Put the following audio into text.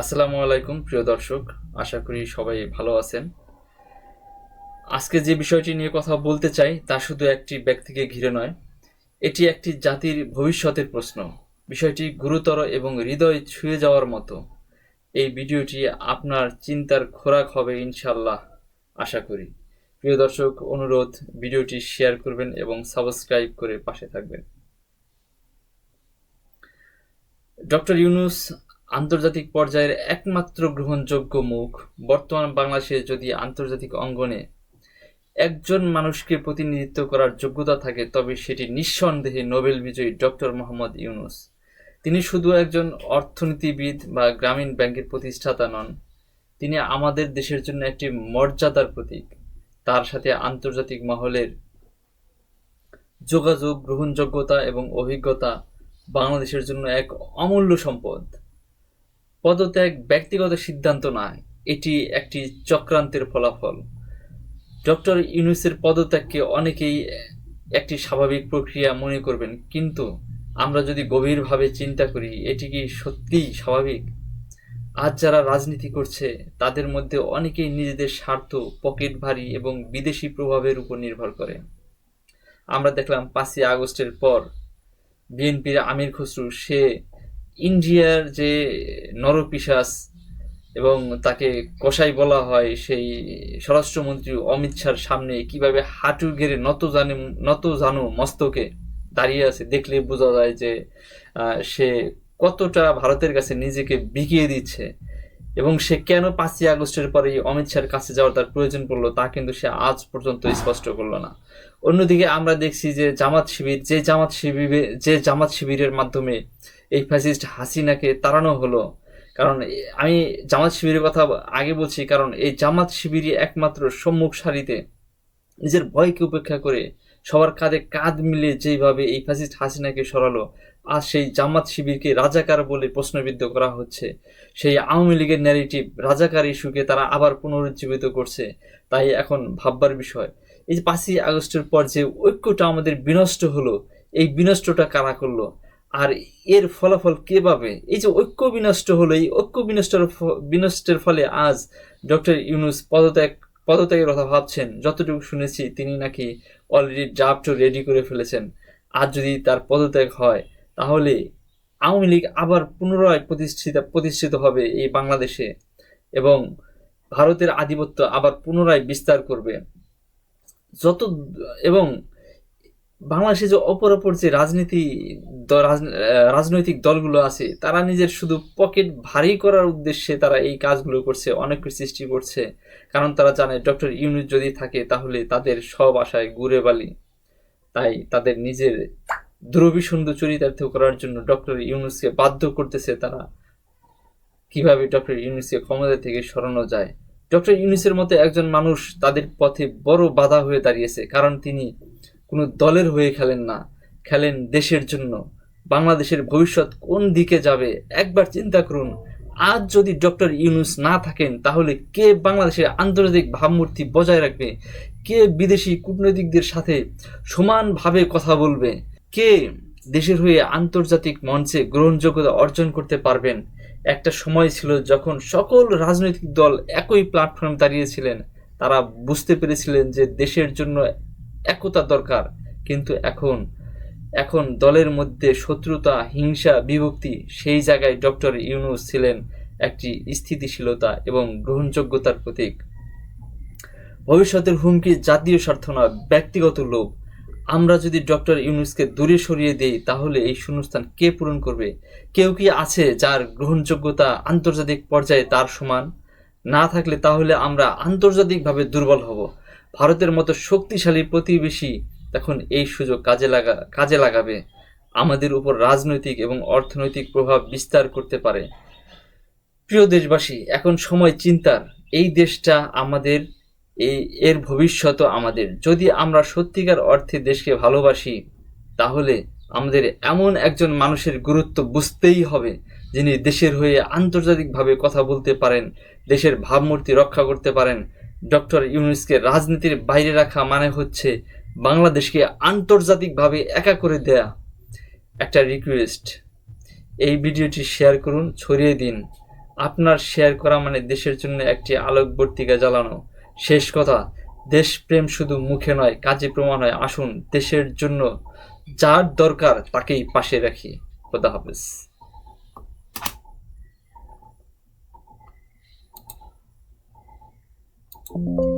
আসসালামু আলাইকুম, প্রিয় দর্শক। আশা করি সবাই ভালো আছেন। আজকে যে বিষয়টি নিয়ে কথা বলতে চাই, তা শুধু একটি ব্যক্তিকে ঘিরে নয়, এটি একটি জাতির ভবিষ্যতের প্রশ্ন। বিষয়টি গুরুতর এবং হৃদয় ছুঁয়ে যাওয়ার মতো। এই ভিডিওটি আপনার চিন্তার খোরাক হবে ইনশাল্লাহ আশা করি। প্রিয় দর্শক, অনুরোধ, ভিডিওটি শেয়ার করবেন এবং সাবস্ক্রাইব করে পাশে থাকবেন। ডক্টর ইউনুস আন্তর্জাতিক পর্যায়ের একমাত্র গ্রহণযোগ্য মুখ বর্তমান বাংলাদেশে যদি আন্তর্জাতিক অঙ্গনে একজন মানুষকে প্রতিনিধিত্ব করার যোগ্যতা থাকে, তবে সেটি নিঃসন্দেহে নোবেল বিজয়ী ডক্টর মোহাম্মদ ইউনুস। তিনি শুধু একজন অর্থনীতিবিদ বা গ্রামীণ ব্যাংকের প্রতিষ্ঠাতা নন, তিনি আমাদের দেশের জন্য একটি মর্যাদার প্রতীক। তার সাথে আন্তর্জাতিক মহলের যোগাযোগ, গ্রহণযোগ্যতা এবং অভিজ্ঞতা বাংলাদেশের জন্য এক অমূল্য সম্পদ। পদত্যাগ ব্যক্তিগত সিদ্ধান্ত নয়, এটি একটি চক্রান্তের ফলাফল। ডক্টর ইউনুসের পদত্যাগকে অনেকেই একটি স্বাভাবিক প্রক্রিয়া মনে করবেন, কিন্তু আমরা যদি গভীরভাবে চিন্তা করি, এটি কি সত্যিই স্বাভাবিক? আজ যারা রাজনীতি করছে, তাদের মধ্যে অনেকেই নিজেদের স্বার্থ পকেট ভারী এবং বিদেশি প্রভাবের উপর নির্ভর করে। আমরা দেখলাম পাঁচই আগস্টের পর বিএনপির আমির খসরু, সে ইন্ডিয়ার যে নরপিশাস এবং তাকে কসাই বলা হয়, সেই স্বরাষ্ট্রমন্ত্রী অমিত শাহর সামনে কীভাবে হাঁটু গেড়ে নত জানে, নত জানো মস্তকে দাঁড়িয়ে আছে দেখলে বোঝা যায় যে সে কতটা ভারতের কাছে নিজেকে বিকিয়ে দিচ্ছে এবং সে কেন পাঁচই আগস্টের পরে অমিত শাহের কাছে যাওয়ার তার প্রয়োজন পড়ল তা কিন্তু সে আজ পর্যন্ত স্পষ্ট করল না। অন্যদিকে আমরা দেখছি যে জামাত শিবির, যে জামাত শিবিরে, যে জামাত শিবিরের মাধ্যমে এই ফ্যাসিস্ট হাসিনাকে তাড়ানো হলো। কারণ আমি জামাত শিবিরের কথা আগে বলছি, কারণ এই জামাত শিবিরই একমাত্র সম্মুখ সারিতে। নিজের ভয়কে উপেক্ষা করে সবার কাঁধে কাঁধ মিলে যেভাবে এই ফ্যাসিস্ট হাসিনাকে সরালো আর সেই জামাত শিবিরকে রাজাকার বলে প্রশ্নবিদ্ধ করা হচ্ছে। সেই আওয়ামী লীগের ন্যারেটিভ রাজাকার ইস্যুকে তারা আবার পুনরুজ্জীবিত করছে, তাই এখন ভাববার বিষয়। এই যে পাঁচই আগস্টের পর যে ঐক্যটা আমাদের বিনষ্ট হলো, এই বিনষ্টটা কারা করল? আর এর ফলাফল কে পাবে? এই যে ঐক্য বিনষ্ট হলো, এই ঐক্য বিনষ্টের বিনষ্টের ফলে আজ ডক্টর ইউনুস পদত্যাগ, পদত্যাগের কথা ভাবছেন। যতটুকু শুনেছি, তিনি নাকি অলরেডি ড্রাফট রেডি করে ফেলেছেন। আর যদি তার পদত্যাগ হয়, তাহলে আওয়ামী লীগ আবার পুনরায় প্রতিষ্ঠিত প্রতিষ্ঠিত হবে এই বাংলাদেশে এবং ভারতের আধিপত্য আবার পুনরায় বিস্তার করবে। যত, এবং বাংলাদেশে যে অপর অপর যে রাজনীতি রাজনৈতিক দলগুলো আছে, তারা নিজের শুধু পকেট ভারী করার উদ্দেশ্যে তারা এই কাজগুলো করছে, অনেকের সৃষ্টি করছে। কারণ তারা জানে ডক্টর ইউনুস যদি থাকে তাহলে তাদের সব আশায় ঘুরে বালি। তাই তাদের নিজের দ্রবিসন্ধ চরিতার্থ করার জন্য ডক্টর ইউনুসকে বাধ্য করতেছে তারা। কীভাবে ডক্টর ইউনুসকে ক্ষমতা থেকে সরানো যায়? ডক্টর ইউনুসের মতো একজন মানুষ তাদের পথে বড় বাধা হয়ে দাঁড়িয়েছে, কারণ তিনি কোনো দলের হয়ে খেলেন না। খেলেন দেশের জন্য। বাংলাদেশের ভবিষ্যৎ কোন দিকে যাবে একবার চিন্তা করুন। আজ যদি ডক্টর ইউনুস না থাকেন, তাহলে কে বাংলাদেশের আন্তর্জাতিক ভাবমূর্তি বজায় রাখবে? কে বিদেশি কূটনৈতিকদের সাথে সমানভাবে কথা বলবে? কে দেশের হয়ে আন্তর্জাতিক মঞ্চে গ্রহণযোগ্যতা অর্জন করতে পারবেন? একটা সময় ছিল যখন সকল রাজনৈতিক দল একই প্ল্যাটফর্মে দাঁড়িয়েছিলেন। তারা বুঝতে পেরেছিলেন যে দেশের জন্য একতা দরকার। কিন্তু এখন এখন দলের মধ্যে শত্রুতা, হিংসা, বিভক্তি, সেই জায়গায় ডক্টর ইউনুস ছিলেন একটি স্থিতিশীলতা এবং গ্রহণযোগ্যতার প্রতীক। ভবিষ্যতের হুমকি, জাতীয় স্বার্থ নয় ব্যক্তিগত লোভ। আমরা যদি ডক্টর ইউনুসকে দূরে সরিয়ে দেই, তাহলে এই শূন্যস্থান কে পূরণ করবে? কেউ কি আছে যার গ্রহণযোগ্যতা আন্তর্জাতিক পর্যায়ে তার সমান? না থাকলে তাহলে আমরা আন্তর্জাতিকভাবে দুর্বল হব। ভারতের মতো শক্তিশালী প্রতিবেশী তখন এই সুযোগ কাজে লাগা, কাজে লাগাবে। আমাদের উপর রাজনৈতিক এবং অর্থনৈতিক প্রভাব বিস্তার করতে পারে। প্রিয় দেশবাসী, এখন সময় চিন্তার। এই দেশটা আমাদের এই এর ভবিষ্যৎ আমাদের। যদি আমরা সত্যিকার অর্থে দেশকে ভালোবাসি, তাহলে আমাদের এমন একজন মানুষের গুরুত্ব বুঝতেই হবে, যিনি দেশের হয়ে আন্তর্জাতিকভাবে কথা বলতে পারেন, দেশের ভাবমূর্তি রক্ষা করতে পারেন ডক্টর ইউনুসকে রাজনীতির বাইরে রাখা মানে হচ্ছে বাংলাদেশকে আন্তর্জাতিকভাবে একা করে দেয়া। একটা রিকোয়েস্ট এই ভিডিওটি শেয়ার করুন, ছড়িয়ে দিন। আপনার শেয়ার করা মানে দেশের জন্য একটি আলোকবর্তিকা জ্বালানো। শেষ কথা, দেশপ্রেম শুধু মুখে নয়, কাজে প্রমাণ হয়। আসুন, দেশের জন্য যার দরকার তাকেই পাশে রাখি। খোদা হাফেজ। Thank you.